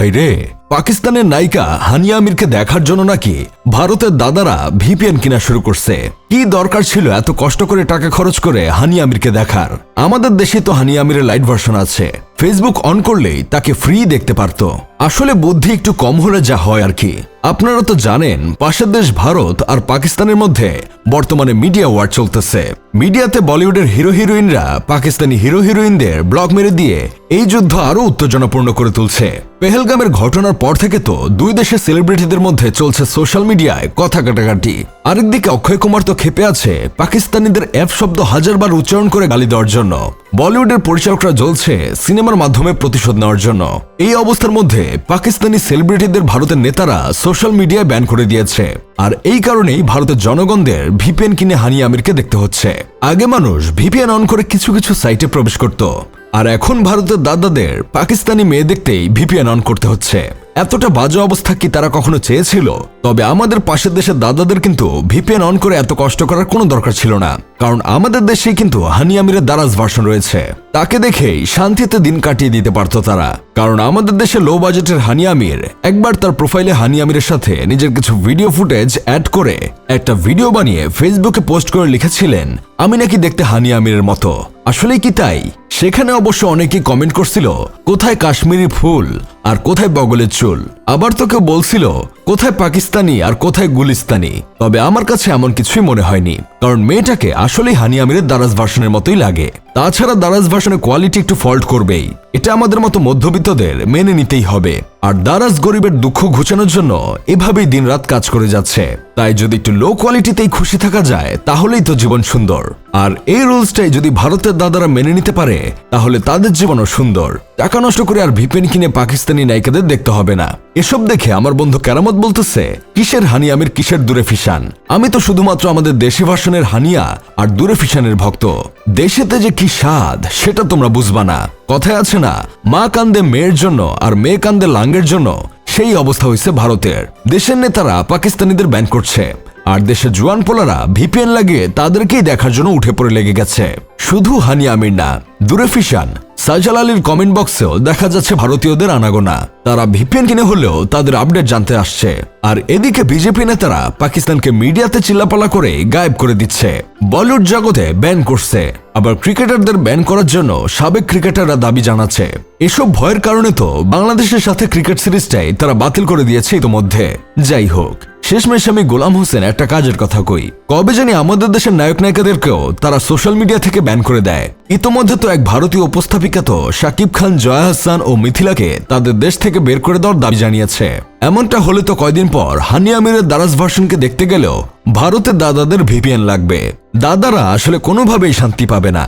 ভাই রে পাকিস্তানের নায়িকা হানিয়া আমিরকে দেখার জন্য নাকি ভারতের দাদারা ভিপিএন কিনা শুরু করছে? কি দরকার ছিল এত কষ্ট করে টাকা খরচ করে হানিয়া আমিরকে দেখার? আমাদের দেশে তো হানিয়া আমিরের লাইট ভার্সন আছে। ফেসবুক অন করলেই তাকে ফ্রি দেখতে পারতো। আসলে বুদ্ধি একটু কম হলে যা হয় আর কি। আপনারা তো জানেন, পাশের দেশ ভারত আর পাকিস্তানের মধ্যে বর্তমানে মিডিয়া ওয়ার চলতেছে। মিডিয়াতে বলিউডের হিরো হিরোইনরা পাকিস্তানি হিরো হিরোইনদের ব্লক মেরে দিয়ে এই যুদ্ধ আরও উত্তেজনাপূর্ণ করে তুলছে। পেহেলগামের ঘটনার পর থেকে তো দুই দেশের সেলিব্রিটিদের মধ্যে চলছে সোশ্যাল মিডিয়ায় কথা কাটাকাটি। আরেকদিকে অক্ষয় কুমার তো খেপে আছে পাকিস্তানিদের এফ শব্দ হাজারবার উচ্চারণ করে গালি দেওয়ার জন্য। বলিউডের পরিচালকরা জ্বলছে সিনেমার মাধ্যমে প্রতিশোধ নেওয়ার জন্য। এই অবস্থার মধ্যে পাকিস্তানি সেলিব্রিটিদের ভারতের নেতারা সোশ্যাল মিডিয়ায় ব্যান করে দিয়েছে। আর এই কারণেই ভারতের জনগণদের ভিপিএন কিনে হানি আমিরকে দেখতে হচ্ছে। আগে মানুষ ভিপিএন অন করে কিছু কিছু সাইটে প্রবেশ করত। আর এখন ভারতের দাদাদের পাকিস্তানি মেয়ে দেখতেই ভিপিএন অন করতে হচ্ছে। এতটা বাজে অবস্থা কি তারা কখনো চেয়েছিল? তবে আমাদের পাশের দেশের দাদাদের কিন্তু ভিপিএন অন করে এত কষ্ট করার কোনো দরকার ছিল না। কারণ আমাদের দেশে কিন্তু হানি আমিরের দারাজ ভার্সন রয়েছে। তাকে দেখেই শান্তিতে দিন কাটিয়ে দিতে পারত তারা। কারণ আমাদের দেশে লো বাজেটের হানি আমির, একবার তার প্রোফাইলে হানি আমিরের সাথে নিজের কিছু ভিডিও ফুটেজ অ্যাড করে একটা ভিডিও বানিয়ে ফেসবুকে পোস্ট করে লিখেছিলেন, আমি নাকি দেখতে হানি আমিরের মতো। আসলেই কি তাই? সেখানে অবশ্য অনেকে কমেন্ট করছিল, কোথায় কাশ্মীরি ফুল আর কোথায় বগলের চুল? আবার তো কেউ বলছিল কোথায় পাকিস্তানি আর কোথায় গুলিস্তানি? তবে আমার কাছে এমন কিছুই মনে হয়নি, কারণ মেয়েটাকে আসলেই হানি আমিরের দারাজ ভার্সনের মতোই লাগে। তাছাড়া দারাজ ভার্সনের কোয়ালিটি একটু ফল্ট করবেই। এটা আমাদের মতো মধ্যবিত্তদের মেনে নিতেই হবে। আর দারাজ গরিবের দুঃখ ঘুচানোর জন্য এভাবেই দিনরাত কাজ করে যাচ্ছে। তাই যদি একটু লো কোয়ালিটিতেই খুশি থাকা যায়, তাহলেই তো জীবন সুন্দর। আর এই রুলসটাই যদি ভারতের দাদারা মেনে নিতে পারে, তাহলে তাদের জীবনও সুন্দর। টাকা নষ্ট করে আর ভিপেন কিনে পাকিস্তানি নায়িকাদের দেখতে হবে না। এসব দেখে আমার বন্ধু কেরামত বলতেছে, কিসের হানি আমির, কিসের দূরে ফিসান আমি তো শুধুমাত্র আমাদের দেশি ভাষণের হানিয়া আর দূরে ফিসানের ভক্ত। দেশেতে যে কি স্বাদ? সেটা তোমরা বুঝবা না। কথায় আছে না, মা কান্দে মেয়ের জন্য আর মেয়ে কান্দে লাঙ্গের জন্য। সেই অবস্থা হয়েছে ভারতের। দেশের নেতারা পাকিস্তানিদের ব্যান করছে। আর দেশের জুয়ান পোলারা ভিপিএন লাগিয়ে তাদেরকেই দেখার জন্য উঠে পড়ে লেগে গেছে। শুধু হানি আমির না, দূরে ফিশান সাইজাল আলীর কমেন্ট বক্সেও দেখা যাচ্ছে ভারতীয়দের আনাগোনা। তারা ভিপিএন কিনে হলেও তাদের আপডেট জানতে আসছে। আর এদিকে বিজেপি নেতারা পাকিস্তানকে মিডিয়াতে চিল্লাপালা করে গায়েব করে দিচ্ছে। বলিউড জগতে ব্যান করছে। আবার ক্রিকেটারদের ব্যান করার জন্য সাবেক ক্রিকেটাররা দাবি জানাচ্ছে। এসব ভয়ের কারণে তো বাংলাদেশের সাথে ক্রিকেট সিরিজটাই তারা বাতিল করে দিয়েছে ইতোমধ্যে। যাই হোক। শেষমেশ আমি গোলাম হোসেন একটা কাজের কথা কই। কবে জানি আমাদের দেশের নায়ক নায়িকাদেরকেও তারা সোশ্যাল মিডিয়া থেকে ব্যান করে দেয়। ইতোমধ্যে তো এক ভারতীয় উপস্থাপিকা তো শাকিব খান, জয়া হাসান ও মিথিলাকে তাদের দেশ থেকে বের করে দেওয়ার দাবি জানিয়েছে। এমনটা হলে তো কয়দিন পর হানি আমিরের দারাজ ভার্সনকে দেখতে গেলেও ভারতের দাদাদের ভিপিএন লাগবে। দাদারা আসলে কোনোভাবেই শান্তি পাবে না।